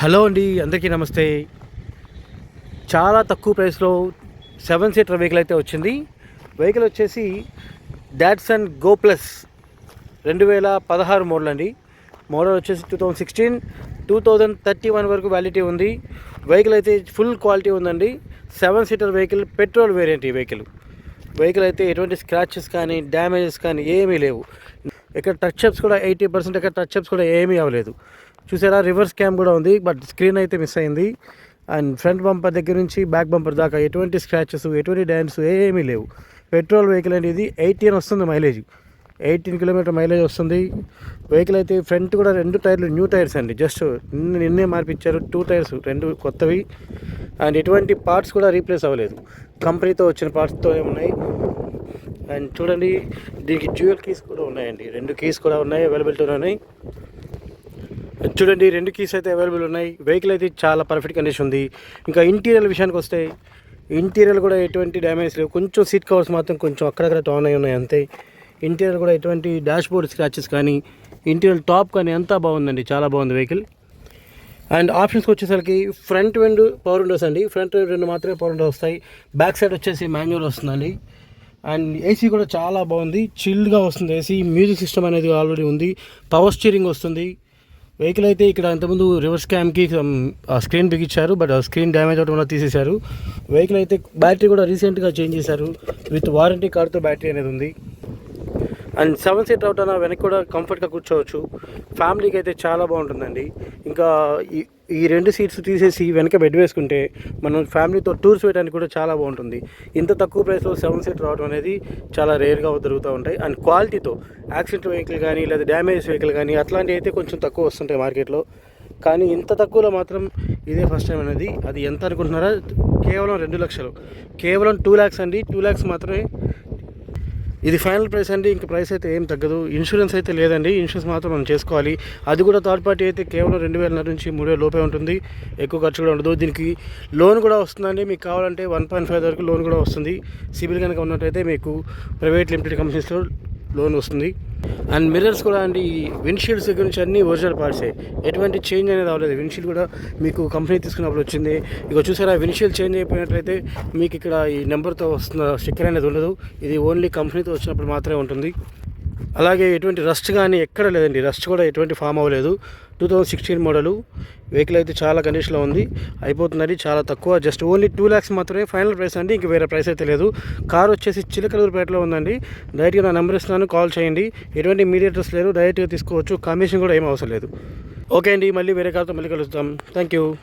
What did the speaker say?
Hello అండి అందరికీ నమస్తే. చాలా తక్కువ ప్రైస్లో సెవెన్ సీటర్ వెహికల్ అయితే వచ్చింది. వెహికల్ వచ్చేసి డాట్సన్ గో ప్లస్ రెండు వేల పదహారు మోడల్ అండి. మోడల్ వచ్చేసి two thousand sixteen two thousand thirty one వరకు వ్యాలిటీ ఉంది. వెహికల్ అయితే ఫుల్ క్వాలిటీ ఉందండి. Seven seater vehicle petrol variant ఈ వెహికల్ వెహికల్ అయితే ఎటువంటి స్క్రాచెస్ కానీ డ్యామేజెస్ కానీ ఏమీ లేవు. ఇక్కడ టచ్ అప్స్ కూడా ఎయిటీ పర్సెంట్ ఇక్కడ టచ్ అప్స్ కూడా ఏమీ అవ్వలేదు. చూసారా రివర్స్ క్యామ్ కూడా ఉంది బట్ స్క్రీన్ అయితే మిస్ అయింది. అండ్ ఫ్రంట్ బంపర్ దగ్గర నుంచి బ్యాక్ బంపర్ దాకా ఎటువంటి స్క్రాచెస్ ఎటువంటి డ్యాన్స్ ఏమీ లేవు. పెట్రోల్ వెహికల్ అనేది ఎయిటీన్ వస్తుంది మైలేజ్. ఎయిటీన్ కిలోమీటర్ మైలేజ్ వస్తుంది. వెహికల్ అయితే ఫ్రంట్ కూడా రెండు టైర్లు న్యూ టైర్స్ అండి. జస్ట్ నిన్న నిన్నే మార్పిచ్చారు టూ టైర్స్ రెండు కొత్తవి. అండ్ ఎటువంటి పార్ట్స్ కూడా రీప్లేస్ అవ్వలేదు. కంపెనీతో వచ్చిన పార్ట్స్తోనే ఉన్నాయి. అండ్ చూడండి దీనికి జ్యువెల్ కీస్ కూడా ఉన్నాయండి. రెండు కీస్ కూడా ఉన్నాయి అవైలబిలిటీ ఉన్నాయి. చూడండి రెండు కీస్ అయితే అవైలబుల్ ఉన్నాయి. వెహికల్ అయితే చాలా పర్ఫెక్ట్ కండిషన్ ఉంది. ఇంకా ఇంటీరియర్ విషయానికి వస్తే ఇంటీరియర్ కూడా ఎటువంటి డ్యామేజ్ లేవు. కొంచెం సీట్ కవర్స్ మాత్రం కొంచెం అక్కడక్కడ టోన్ అయి ఉన్నాయి అంతే. ఇంటీరియర్ కూడా ఎటువంటి డాష్ బోర్డ్ స్క్రాచెస్ కానీ ఇంటీరియర్ టాప్ కానీ అంతా బాగుందండి. చాలా బాగుంది వెహికల్ అండ్ ఆప్షన్స్కి వచ్చేసరికి ఫ్రంట్ విండ్ పవర్ విండోస్ అండి. ఫ్రంట్ రెండు మాత్రమే పవర్ విండోస్ వస్తాయి. బ్యాక్ సైడ్ వచ్చేసి మాన్యువల్ వస్తుందండి. అండ్ ఏసీ కూడా చాలా బాగుంది. చిల్డ్గా వస్తుంది ఏసీ మ్యూజిక్ సిస్టమ్ అనేది ఆల్రెడీ ఉంది. పవర్ స్టీరింగ్ వస్తుంది. వెహికల్ అయితే ఇక్కడ అంతకుముందు రివర్స్ క్యామ్కి um, స్క్రీన్ బిగించారు బట్ ఆ స్క్రీన్ డ్యామేజ్ అవడం వల్ల తీసేశారు. వెహికల్ అయితే బ్యాటరీ కూడా రీసెంట్గా చేంజ్ చేశారు విత్ వారంటీ కార్డ్తో బ్యాటరీ అనేది ఉంది. అండ్ సెవెన్ సీట్ అవుట్ అన్న వెనక్కి కూడా కంఫర్ట్గా కూర్చోవచ్చు. ఫ్యామిలీకి అయితే చాలా బాగుంటుందండి. ఇంకా ఈ ఈ రెండు సీట్స్ తీసేసి వెనక బెడ్ వేసుకుంటే మనం ఫ్యామిలీతో టూర్స్ వేయడానికి కూడా చాలా బాగుంటుంది. ఇంత తక్కువ ప్రైస్లో సెవెన్ సీట్ రావడం అనేది చాలా రేర్గా జరుగుతూ ఉంటాయి. అండ్ క్వాలిటీతో యాక్సిడెంట్ వెహికల్ కానీ లేదా డ్యామేజ్ వెహికల్ కానీ అట్లాంటివి అయితే కొంచెం తక్కువ వస్తుంటాయి మార్కెట్లో కానీ ఇంత తక్కువలో మాత్రం ఇదే ఫస్ట్ టైం అనేది. అది ఎంత అనుకుంటున్నారా? కేవలం రెండు లక్షలు. కేవలం టూ ల్యాక్స్ అండి. టూ ల్యాక్స్ మాత్రమే ఇది ఫైనల్ ప్రైస్ అండి. ఇంక ప్రైస్ అయితే ఏం తగ్గదు. ఇన్సూరెన్స్ అయితే లేదండి. ఇన్సూరెన్స్ మాత్రం మనం చేసుకోవాలి. అది కూడా థర్డ్ పార్టీ అయితే కేవలం రెండు వేల నుంచి మూడు వేల లోపే ఉంటుంది. ఎక్కువ ఖర్చు కూడా ఉండదు. దీనికి లోన్ కూడా వస్తుందండి. మీకు కావాలంటే వన్ పాయింట్ ఫైవ్ వరకు లోన్ కూడా వస్తుంది. సిబిల్ కనుక ఉన్నట్టయితే మీకు ప్రైవేట్ లిమిటెడ్ కంపెనీస్లో లోన్ వస్తుంది. అండ్ మిర్రర్స్ కూడా అండి ఈ విండ్షీల్డ్స్ దగ్గర నుంచి అన్ని ఒరిజినల్ పార్ట్సే ఎటువంటి చేంజ్ అనేది అవ్వలేదు. విండ్షీల్డ్ కూడా మీకు కంపెనీ తీసుకున్నప్పుడు వచ్చింది. ఇక చూసారా విండ్షీల్డ్ చేంజ్ అయిపోయినట్లయితే మీకు ఇక్కడ ఈ నెంబర్తో వస్తున్న స్టిక్కర్ అనేది ఉండదు. ఇది ఓన్లీ కంపెనీతో వచ్చినప్పుడు మాత్రమే ఉంటుంది. అలాగే ఎటువంటి రస్ట్ కానీ ఎక్కడ లేదండి. రస్ట్ కూడా ఎటువంటి ఫామ్ అవ్వలేదు. Two thousand sixteen model. Vehicle అయితే చాలా కండిషన్లో ఉంది. అయిపోతుందండి. చాలా తక్కువ. జస్ట్ ఓన్లీ టూ ల్యాక్స్ మాత్రమే ఫైనల్ ప్రైస్ అండి. ఇంక వేరే ప్రైస్ అయితే లేదు. కార్ వచ్చేసి చిలకలూరుపేటలో ఉందండి. డైరెక్ట్గా నా నెంబర్ ఇస్తున్నాను. కాల్ చేయండి. ఎటువంటి మీడియేటర్స్ లేరు డైరెక్ట్గా తీసుకోవచ్చు. కమిషన్ కూడా ఏం అవసరం లేదు. ఓకే అండి. మళ్ళీ వేరే కార్తో మళ్ళీ కలుస్తాం థ్యాంక్ యూ.